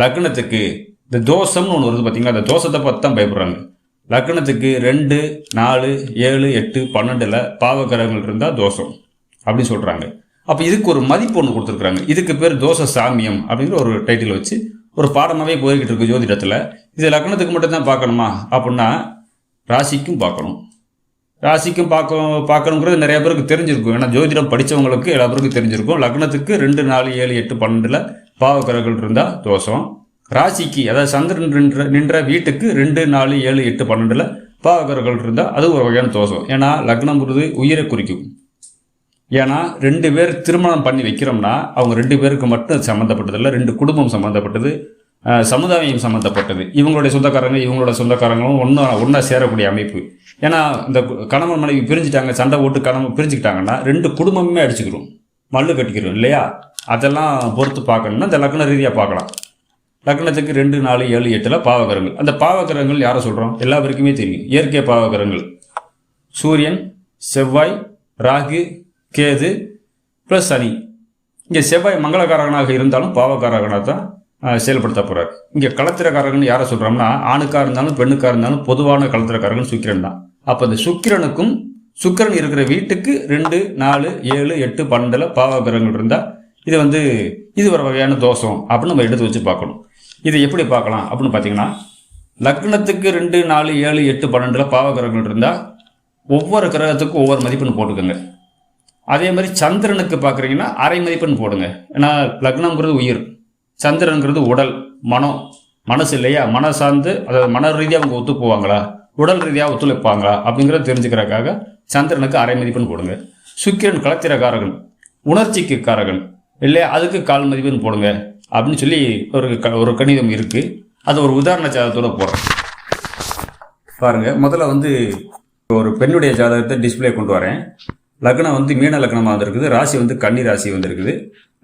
லக்னத்துக்கு இந்த தோஷம்னு ஒன்று வருது பார்த்தீங்களா அந்த தோஷத்தை பார்த்து தான் பயப்படுறாங்க. லக்னத்துக்கு ரெண்டு நாலு ஏழு எட்டு பன்னெண்டில் பாவகிரகங்கள் இருந்தால் தோஷம் அப்படின்னு சொல்கிறாங்க அப்போ இதுக்கு ஒரு மதிப்பு ஒன்று கொடுத்துருக்குறாங்க. இதுக்கு பேர் தோஷ சாமியம் அப்படிங்கிற ஒரு டைட்டில் வச்சு ஒரு பாடமாகவே போய்கிட்டு இருக்கு ஜோதிடத்தில். இது லக்னத்துக்கு மட்டும்தான் பார்க்கணுமா? அப்படின்னா ராசிக்கும் பார்க்கணும். ராசிக்கும் பார்க்க பார்க்கணுங்கிறது நிறைய பேருக்கு தெரிஞ்சிருக்கும். ஏன்னா ஜோதிடம் படித்தவங்களுக்கு எல்லா பேருக்கும் தெரிஞ்சிருக்கும். லக்னத்துக்கு ரெண்டு நாலு ஏழு எட்டு பன்னெண்டில் பாவக்கிரகங்கள் இருந்தால் தோஷம். ராசிக்கு அதாவது சந்திரன் நின்ற நின்ற வீட்டுக்கு ரெண்டு நாலு ஏழு எட்டு பன்னெண்டில் பாவக்கிரகங்கள் இருந்தால் அது ஒரு வகையான தோஷம். ஏன்னா லக்னம்ங்கிறது உயிரை குறிக்கும். ஏன்னா ரெண்டு பேர் திருமணம் பண்ணி வைக்கிறோம்னா அவங்க ரெண்டு பேருக்கு மட்டும் சம்மந்தப்பட்டதில்லை ரெண்டு குடும்பம் சம்மந்தப்பட்டது சமுதாயம் சம்மந்தப்பட்டது இவங்களுடைய சொந்தக்காரங்க இவங்களோட சொந்தக்காரங்களும் ஒன்றா ஒன்றா சேரக்கூடிய அமைப்பு. ஏன்னா இந்த கணவன் மனைவி பிரிஞ்சுட்டாங்க சண்டை போட்டு கணவன் பிரிஞ்சுக்கிட்டாங்கன்னா ரெண்டு குடும்பமே அடிச்சுக்கிறோம் மல்லு கட்டிக்கிறோம் இல்லையா? அதெல்லாம் பொறுத்து பார்க்கணும்னா இந்த லக்ன ரீதியாக பார்க்கலாம். லக்னத்துக்கு ரெண்டு நாலு ஏழு எட்டில் பாவகரங்கள். அந்த பாவகிரகங்கள் யாரை சொல்கிறோம் எல்லா பேருக்குமே தெரியும். இயற்கை பாவகிரகங்கள் சூரியன் செவ்வாய் ராகு கேது ப்ளஸ் சனி. இங்கே செவ்வாய் மங்களகாரகனாக இருந்தாலும் பாவகாரகனாக தான் செயல்படுத்த போகிறார் இங்கே களத்திரக்காரகன் யாரை சொல்கிறோம்னா ஆணுக்காக இருந்தாலும் பெண்ணுக்காக இருந்தாலும் பொதுவான களத்திரக்காரகன் சுக்கிரன் தான். அப்போ இந்த சுக்கிரனுக்கும் சுக்கிரன் இருக்கிற வீட்டுக்கு ரெண்டு நாலு ஏழு எட்டு பன்னெண்டில் பாவகிரகங்கள் இருந்தால் இது வந்து இது ஒரு வகையான தோஷம் அப்படின்னு நம்ம எடுத்து வச்சு பார்க்கணும். இதை எப்படி பார்க்கலாம் அப்படின்னு பார்த்தீங்கன்னா லக்னத்துக்கு ரெண்டு நாலு ஏழு எட்டு பன்னெண்டில் பாவ கிரகங்கள் இருந்தால் ஒவ்வொரு கிரகத்துக்கும் ஒவ்வொரு மதிப்பெண் போட்டுக்கோங்க. அதே மாதிரி சந்திரனுக்கு பார்க்குறீங்கன்னா அரை மதிப்பெண் போடுங்க. ஏன்னா லக்னங்கிறது உயிர். சந்திரனுங்கிறது உடல் மனம். மனசு இல்லையா? மன சார்ந்து அதாவது மன ரீதியாக அவங்க ஒத்து போவாங்களா? உடல் ரீதியாக ஒத்துழைப்பாங்களா? அப்படிங்கிறத தெரிஞ்சுக்கிறக்காக சந்திரனுக்கு அரை மதிப்பெண் போடுங்க. சுக்கிரன் கலத்திரக்காரகன் உணர்ச்சிக்கு காரகன் இல்லை அதுக்கு கால் மதிப்பெண் போடுங்க. அப்படின்னு சொல்லி ஒரு க ஒரு கணிதம் இருக்குது அது ஒரு உதாரண ஜாதகத்தோட போடுறேன். பாருங்கள் முதல்ல வந்து ஒரு பெண்ணுடைய ஜாதகத்தை டிஸ்பிளே கொண்டு வரேன். லக்னம் வந்து மீன லக்னமாக வந்திருக்குது ராசி வந்து கன்னி ராசி வந்திருக்குது.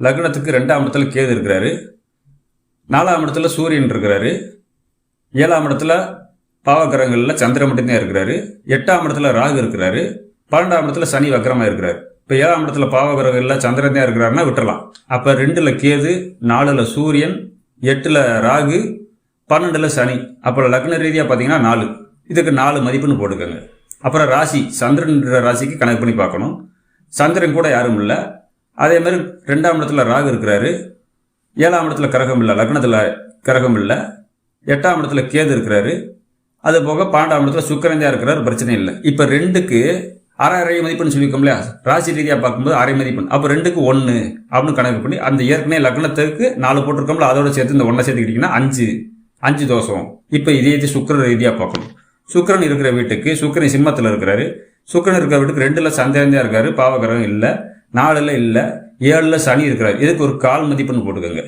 லக்னத்துக்கு ரெண்டாம் இடத்துல கேது இருக்கிறாரு. நாலாம் இடத்துல சூரியன் இருக்கிறாரு. ஏழாம் இடத்துல பாவகிரகங்களில் சந்திரன் மட்டும்தான் இருக்கிறாரு. எட்டாம் இடத்துல ராகு இருக்கிறாரு. பன்னெண்டாம் இடத்துல சனி வக்கரமாக இருக்கிறாரு. இப்போ ஏழாம் இடத்துல பாவகிரகங்களில் சந்திரன் தான் இருக்கிறாருன்னா விட்டுறலாம். அப்போ ரெண்டில் கேது நாலில் சூரியன் எட்டில் ராகு பன்னெண்டில் சனி. அப்புறம் லக்ன ரீதியாக பார்த்தீங்கன்னா நாலு. இதுக்கு நாலு மதிப்புன்னு போட்டுக்கோங்க. அப்புறம் ராசி சந்திரன்ற ராசிக்கு கணக்கு பண்ணி பார்க்கணும். சந்திரன் கூட யாரும் இல்லை. அதே மாதிரி ரெண்டாம் இடத்துல ராகு இருக்கிறாரு. ஏழாம் இடத்துல கரகம் இல்லை லக்னத்தில் கரகம் இல்லை. எட்டாம் இடத்துல கேது இருக்கிறாரு. அது போக பன்னெண்டாம் இடத்துல சுக்கிரன் தான் இருக்கிறார் பிரச்சனை இல்லை. இப்போ ரெண்டுக்கு அரை அரை மதிப்பெண் சொல்லியிருக்கோம் இல்லையா ராசி ரீதியாக பார்க்கும்போது அரை மதிப்பெண். அப்போ ரெண்டுக்கு ஒன்று அப்படின்னு கணக்கு பண்ணி அந்த ஏற்கனவே லக்னத்துக்கு நாலு போட்டிருக்கோம்ல அதோட சேர்த்து இந்த ஒன்றை சேர்த்துக்கிட்டிங்கன்னா அஞ்சு. அஞ்சு தோஷம். இப்போ இதே இது சுக்கிர ரீதியாக பார்க்கணும். சுக்கரன் இருக்கிற வீட்டுக்கு சுக்கரன் சிம்மத்தில் இருக்கிறாரு. சுக்கிரன் இருக்கிற வீட்டுக்கு ரெண்டில் சந்தேகம் தான் இருக்காரு பாவகிரகம் இல்லை. நாலில் இல்லை ஏழில் சனி இருக்கிறாரு. இதுக்கு ஒரு கால் மதிப்பெண் போட்டுக்கோங்க.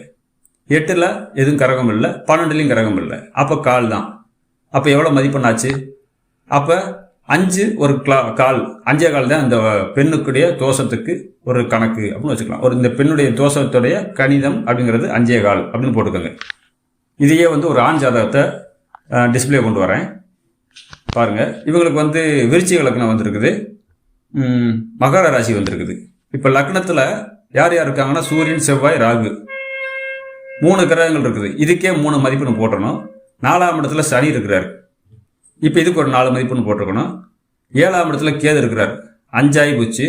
எட்டில் எதுவும் கரகம் இல்லை பன்னெண்டுலேயும் கரகம் இல்லை. அப்போ கால் தான். அப்போ எவ்வளோ மதிப்பெண்ணாச்சு அப்போ அஞ்சு ஒரு கிளா கால் அஞ்சே கால் தான் அந்த பெண்ணுக்குடைய தோஷத்துக்கு ஒரு கணக்கு அப்படின்னு வச்சுக்கலாம். ஒரு இந்த பெண்ணுடைய தோஷத்துடைய கணிதம் அப்படிங்கிறது அஞ்சே கால் அப்படின்னு போட்டுக்கோங்க. இதையே வந்து ஒரு ஆண் ஜாதகத்தை டிஸ்ப்ளே கொண்டு வரேன். பாருங்கள் இவங்களுக்கு வந்து விருச்சிக லக்னம் வந்திருக்குது. மகர ராசி வந்திருக்குது. இப்போ லக்னத்தில் யார் யார் இருக்காங்கன்னா சூரியன் செவ்வாய் ராகு. மூணு கிரகங்கள் இருக்குது. இதுக்கே மூணு மதிப்பெண் போட்டணும் நாலாம் இடத்துல சனி இருக்கிறார். இப்போ இதுக்கு ஒரு நாலு மதிப்பெண் போட்டிருக்கணும். ஏழாம் இடத்துல கேது இருக்கிறார். அஞ்சாயி போச்சு.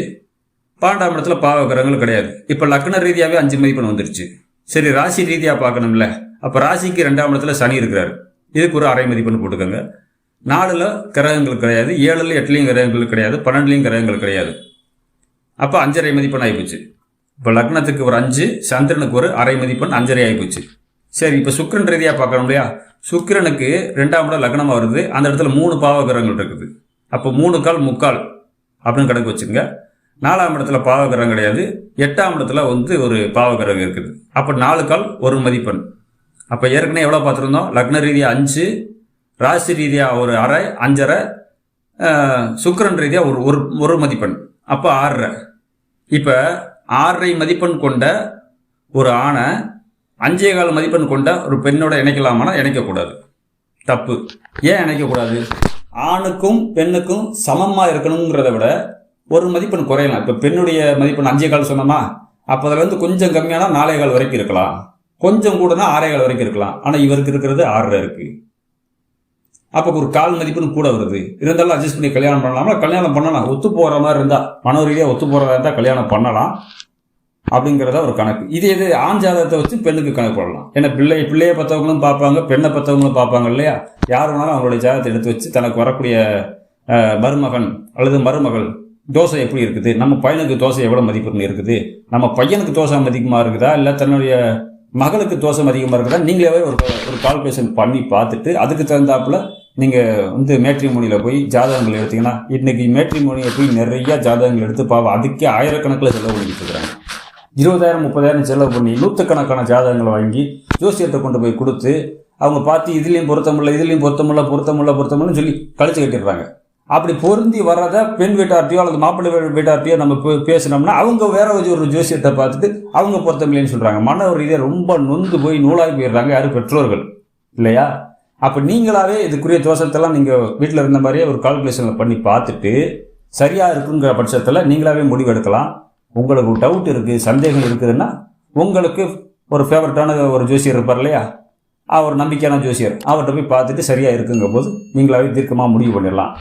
பன்னெண்டாம் இடத்துல பாவ கிரகங்கள் கிடையாது. இப்போ லக்ன ரீதியாகவே அஞ்சு மதிப்பெண் வந்துருச்சு. சரி ராசி ரீதியாக பார்க்கணும்ல. அப்போ ராசிக்கு ரெண்டாம் இடத்துல சனி இருக்கிறார். இதுக்கு ஒரு அரை மதிப்பெண் போட்டுக்கோங்க. நாலில் கிரகங்கள் கிடையாது. ஏழில் எட்டுலேயும் கிரகங்கள் கிடையாது. பன்னெண்டுலேயும் கிரகங்கள் கிடையாது. அப்போ அஞ்சரை மதிப்பெண் ஆகிப்போச்சு இப்போ லக்னத்துக்கு ஒரு அஞ்சு சந்திரனுக்கு ஒரு அரை மதிப்பெண் அஞ்சரை ஆகிப்போச்சு சரி இப்போ சுக்கரன் ரீதியாக பார்க்கணும் இல்லையா? சுக்கிரனுக்கு ரெண்டாம் இடம் லக்னமாக வருது. அந்த இடத்துல மூணு பாவகிரகங்கள் இருக்குது. அப்போ மூணு கால் முக்கால் அப்படின்னு கணக்கு வச்சுங்க நாலாம் இடத்துல பாவகிரகம் கிடையாது. எட்டாம் இடத்துல வந்து ஒரு பாவகிரகம் இருக்குது. அப்போ நாலு கால் ஒரு மதிப்பெண். அப்போ ஏற்கனவே எவ்வளோ பார்த்துருந்தோம்? லக்ன ரீதியாக அஞ்சு ராசி ரீதியாக ஒரு அரை அஞ்சரை சுக்கரன் ரீதியாக ஒரு ஒரு ஒரு மதிப்பெண். அப்போ ஆறரை. இப்போ ஆறரை மதிப்பெண் கொண்ட ஒரு ஆணை அஞ்சே கால் மதிப்பெண் கொண்ட ஒரு பெண்ணோட இணைக்கலாமானா இணைக்கக்கூடாது. தப்பு. ஏன் இணைக்கக்கூடாது? ஆணுக்கும் பெண்ணுக்கும் சமமாக இருக்கணுங்கிறத விட ஒரு மதிப்பெண் குறையலாம். இப்போ பெண்ணுடைய மதிப்பெண் அஞ்சே கால் சொன்னோமா? அப்போ அதில் வந்து கொஞ்சம் கம்மியானா நாலே கால் வரைக்கும் இருக்கலாம். கொஞ்சம் கூடனா ஆறே கால் வரைக்கும் இருக்கலாம். ஆனால் இவருக்கு இருக்கிறது ஆறரை இருக்குது அப்போ ஒரு கால் மதிப்புன்னு கூட வருது. இருந்தாலும் அட்ஜஸ்ட் பண்ணி கல்யாணம் பண்ணலாமா? கல்யாணம் பண்ணலாம். ஒத்து போகிற மாதிரி இருந்தால் மனோரீதியாக ஒத்து போகிறதா இருந்தால் கல்யாணம் பண்ணலாம். அப்படிங்கிறத ஒரு கணக்கு. இது எது? ஆண் ஜாதகத்தை வச்சு பெண்ணுக்கு கணக்கு போடலாம். ஏன்னா பிள்ளை பிள்ளையை பற்றவங்களும் பார்ப்பாங்க பெண்ணை பற்றவங்களும் பார்ப்பாங்க இல்லையா? யார் வேணாலும் அவங்களுடைய ஜாதகத்தை எடுத்து வச்சு தனக்கு வரக்கூடிய மருமகன் அல்லது மருமகள் தோசை எப்படி இருக்குது? நம்ம பையனுக்கு தோசை எவ்வளோ மதிப்புன்னு இருக்குது? நம்ம பையனுக்கு தோசை அதிகமாக இருக்குதா? இல்லை தன்னுடைய மகளுக்கு தோசை அதிகமாக இருக்குதா? நீங்களே ஒரு ஒரு கால்குலேஷன் பண்ணி பார்த்துட்டு அதுக்கு தகுந்தாப்புல நீங்கள் வந்து மேட்ரிமோனியில் போய் ஜாதகங்கள் எடுத்தீங்கன்னா இன்னைக்கு மேட்ரிமோனியை போய் நிறைய ஜாதகங்கள் எடுத்து பாவம் அதுக்கே ஆயிரக்கணக்கில் செலவு பண்ணிட்டு இருக்கிறாங்க. இருபதாயிரம் முப்பதாயிரம் செலவு பண்ணி நூற்றுக்கணக்கான ஜாதகங்களை வாங்கி ஜோசியத்தை கொண்டு போய் கொடுத்து அவங்க பார்த்து இதுலேயும் பொருத்தமில்லை இதுலேயும் பொருத்தமில்லை பொருத்தமில்லை பொருத்தமில்லன்னு சொல்லி கழிச்சு கட்டிடுறாங்க. அப்படி பொருந்தி வர்றத பெண் வீட்டார்ட்டையோ அல்லது மாப்பிள்ளை வீ- நம்ம பேசினோம்னா அவங்க வேற ஒரு ஜோசியத்தை பார்த்துட்டு அவங்க பொருத்தமில்லைன்னு சொல்கிறாங்க மன ரீதியாக ரொம்ப நொந்து போய் நூலாகி போயிடுறாங்க யாரும் பெற்றோர்கள். இல்லையா? அப்போ நீங்களாவே இதுக்குரிய தோஷத்தெல்லாம் நீங்கள் வீட்டில் இருந்த மாதிரியே ஒரு கால்குலேஷனில் பண்ணி பார்த்துட்டு சரியாக இருக்குங்கிற பட்சத்தில் நீங்களாவே முடிவு எடுக்கலாம். உங்களுக்கு டவுட் இருக்குது சந்தேகம் இருக்குதுன்னா உங்களுக்கு ஒரு ஃபேவரட்டான ஒரு ஜோசியர் இருப்பார் இல்லையா? அவர் நம்பிக்கையான ஜோசியர். அவர்கிட்ட போய் பார்த்துட்டு சரியாக இருக்குங்க போது நீங்களாவே தீர்க்கமாக முடிவு பண்ணிடலாம்.